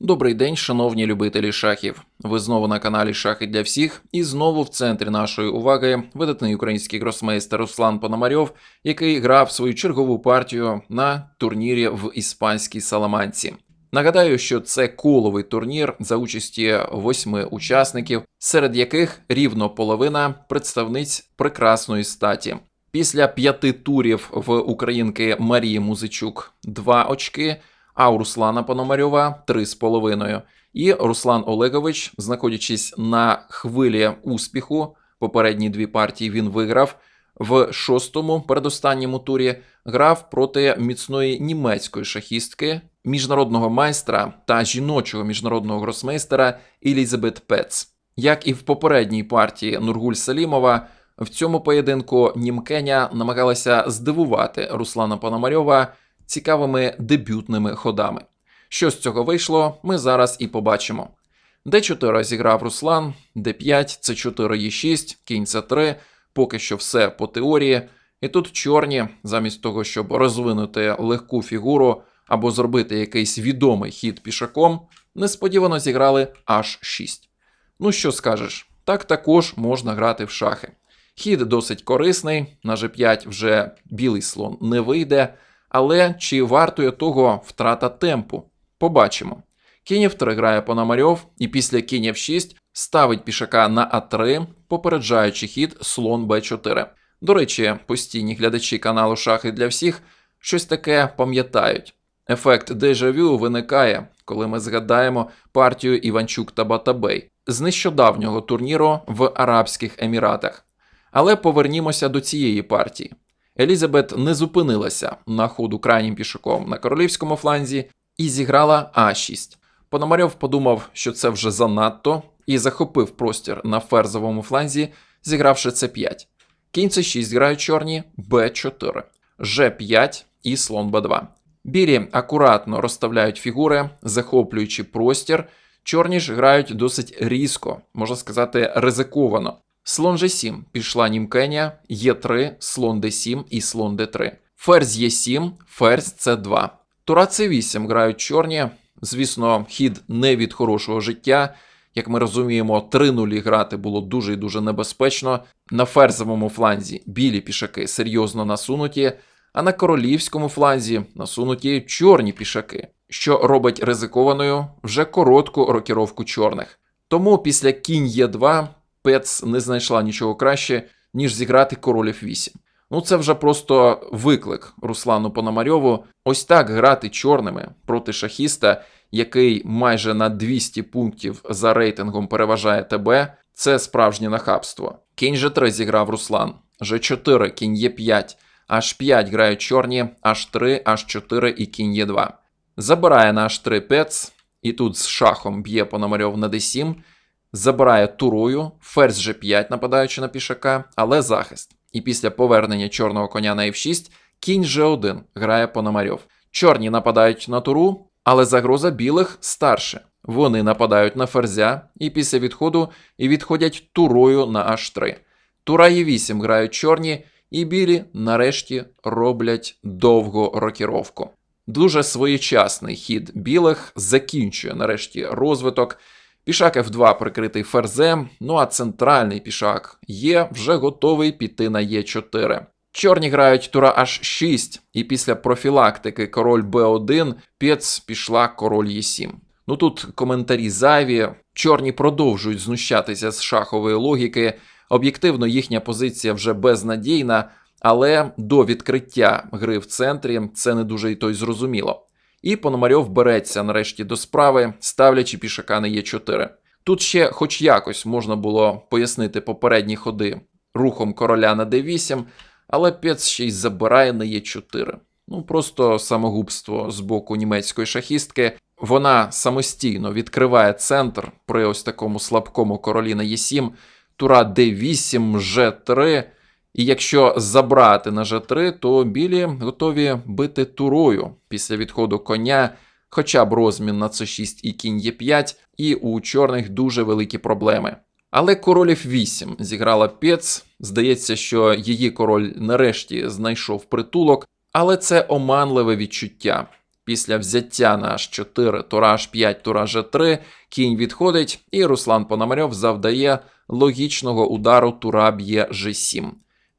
Добрий день, шановні любителі шахів. Ви знову на каналі Шахи для всіх, і знову в центрі нашої уваги видатний український гросмейстер Руслан Пономарьов, який грав свою чергову партію на турнірі в іспанській Саламанці. Нагадаю, що це коловий турнір за участі восьми учасників, серед яких рівно половина представниць прекрасної статі. Після п'яти турів в українки Марії Музичук два очки, а у Руслана Пономарьова три з половиною. І Руслан Олегович, знаходячись на хвилі успіху, попередні дві партії він виграв. В шостому передостанньому турі грав проти міцної німецької шахістки, міжнародного майстра та жіночого міжнародного гросмейстера Елізабет Пец. Як і в попередній партії Нургуль Салімова, в цьому поєдинку Німкеня намагалася здивувати Руслана Пономарьова цікавими дебютними ходами. Що з цього вийшло, ми зараз і побачимо. Д4 зіграв Руслан, Д5, С4, Е6, кінь С3, поки що все по теорії. І тут чорні, замість того, щоб розвинути легку фігуру або зробити якийсь відомий хід пішаком, несподівано зіграли аж 6. Ну що скажеш, так також можна грати в шахи. Хід досить корисний, на G5 вже білий слон не вийде, але чи вартує того втрата темпу? Побачимо. Кінь F3 грає Пономарьов, і після кінь F6 ставить пішака на А3, попереджаючи хід слон Б4. До речі, постійні глядачі каналу Шахи для всіх щось таке пам'ятають. Ефект дежавю виникає, коли ми згадаємо партію Іванчук та Батабей з нещодавнього турніру в Арабських Еміратах. Але повернімося до цієї партії. Елізабет не зупинилася на ходу крайнім пішаком на королівському фланзі і зіграла А6. Пономарьов подумав, що це вже занадто, і захопив простір на ферзовому фланзі, зігравши С5. Кінь С6 грають чорні, Б4, Ж5 і слон Б2. Білі акуратно розставляють фігури, захоплюючи простір. Чорні ж грають досить різко, можна сказати, ризиковано. Слон G7 пішла німкеня, Е3, слон D7 і слон D3. Ферзь Е7, ферзь С2. Тура С8 грають чорні. Звісно, хід не від хорошого життя. Як ми розуміємо, 3-0 грати було дуже і дуже небезпечно. На ферзовому фланзі білі пішаки серйозно насунуті, а на королівському фланзі насунуті чорні пішаки, що робить ризикованою вже коротку рокіровку чорних. Тому після кінь Е2 Пец не знайшла нічого краще, ніж зіграти король F8. Ну це вже просто виклик Руслану Пономарьову. Ось так грати чорними проти шахіста, який майже на 200 пунктів за рейтингом переважає тебе. Це справжнє нахабство. Кінь G3 зіграв Руслан. G4, кінь Е5, H5 грають чорні, H3, H4 і кінь Е2. Забирає на H3 пец, і тут з шахом б'є Пономарьов на D7 забирає турою, ферзь G5, нападаючи на пішака, але захист. І після повернення чорного коня на F6 кінь G1 грає Пономарьов. Чорні нападають на туру, але загроза білих старше. Вони нападають на ферзя і після відходу і відходять турою на H3. Тура Е8 грають чорні, і білі нарешті роблять довгу рокіровку. Дуже своєчасний хід білих закінчує нарешті розвиток. Пішак F2 прикритий ферзем, ну а центральний пішак Є вже готовий піти на Е4. Чорні грають тура H6, і після профілактики король Б1 пєц пішла король Е7. Ну тут коментарі зайві. Чорні продовжують знущатися з шахової логіки. Об'єктивно, їхня позиція вже безнадійна, але до відкриття гри в центрі це не дуже і то й зрозуміло. І Пономарьов береться нарешті до справи, ставлячи пішака на Е4. Тут ще, хоч якось, можна було пояснити попередні ходи рухом короля на d8, але пєц ще й забирає на Е4. Ну просто самогубство з боку німецької шахістки. Вона самостійно відкриває центр при ось такому слабкому королі на Е7, тура d8, Ж3. І якщо забрати на G3, то білі готові бити турою після відходу коня, хоча б розмін на c6 і кінь Е5, і у чорних дуже великі проблеми. Але король F8 зіграла пєц. Здається, що її король нарешті знайшов притулок, але це оманливе відчуття. Після взяття на H4, тура H5, тура G3, кінь відходить, і Руслан Пономарьов завдає логічного удару тура б'є G7.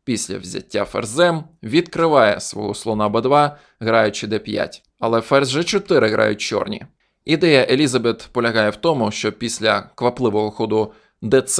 Після взяття ферзем відкриває свого слона Б2, граючи d5. Але ферзь G4 грають чорні. Ідея Елізабет полягає в тому, що після квапливого ходу ДЦ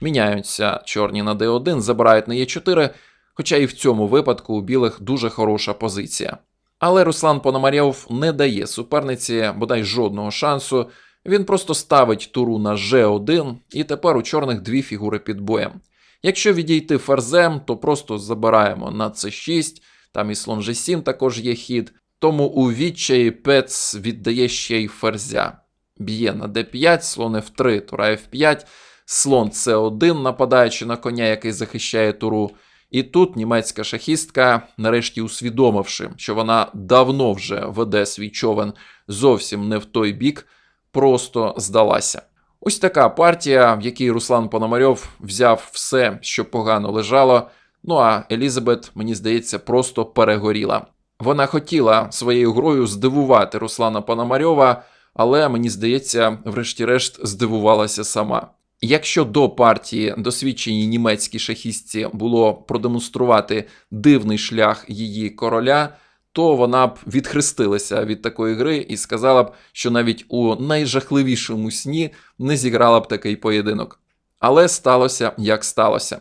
міняються чорні на d1, забирають на e4, хоча і в цьому випадку у білих дуже хороша позиція. Але Руслан Пономарьов не дає суперниці бодай жодного шансу. Він просто ставить туру на G1, і тепер у чорних дві фігури під боєм. Якщо відійти ферзем, то просто забираємо на c6, там і слон G7 також є хід. Тому у відчаї Пец віддає ще й ферзя. Б'є на d5, слон f3, тура f5, слон c1, нападаючи на коня, який захищає туру. І тут німецька шахістка, нарешті усвідомивши, що вона давно вже веде свій човен зовсім не в той бік, просто здалася. Ось така партія, в якій Руслан Пономарьов взяв все, що погано лежало. Ну а Елізабет, мені здається, просто перегоріла. Вона хотіла своєю грою здивувати Руслана Пономарьова, але мені здається, врешті-решт здивувалася сама. Якщо до партії досвідченій німецькій шахістці було продемонструвати дивний шлях її короля, то вона б відхрестилася від такої гри і сказала б, що навіть у найжахливішому сні не зіграла б такий поєдинок. Але сталося як сталося.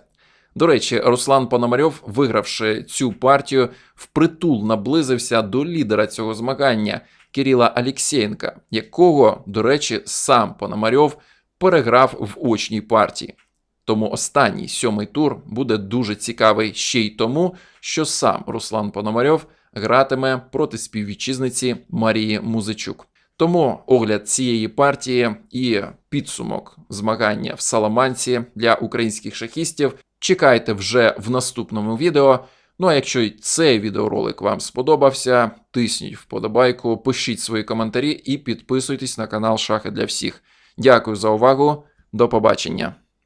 До речі, Руслан Пономарьов, вигравши цю партію, впритул наблизився до лідера цього змагання Кирила Алєксєєнка, якого, до речі, сам Пономарьов переграв в очній партії. Тому останній сьомий тур буде дуже цікавий ще й тому, що сам Руслан Пономарьов гратиме проти співвітчизниці Марії Музичук. Тому огляд цієї партії і підсумок змагання в Саламанці для українських шахістів чекайте вже в наступному відео. Ну а якщо цей відеоролик вам сподобався, тисніть вподобайку, пишіть свої коментарі і підписуйтесь на канал Шахи для всіх. Дякую за увагу, до побачення.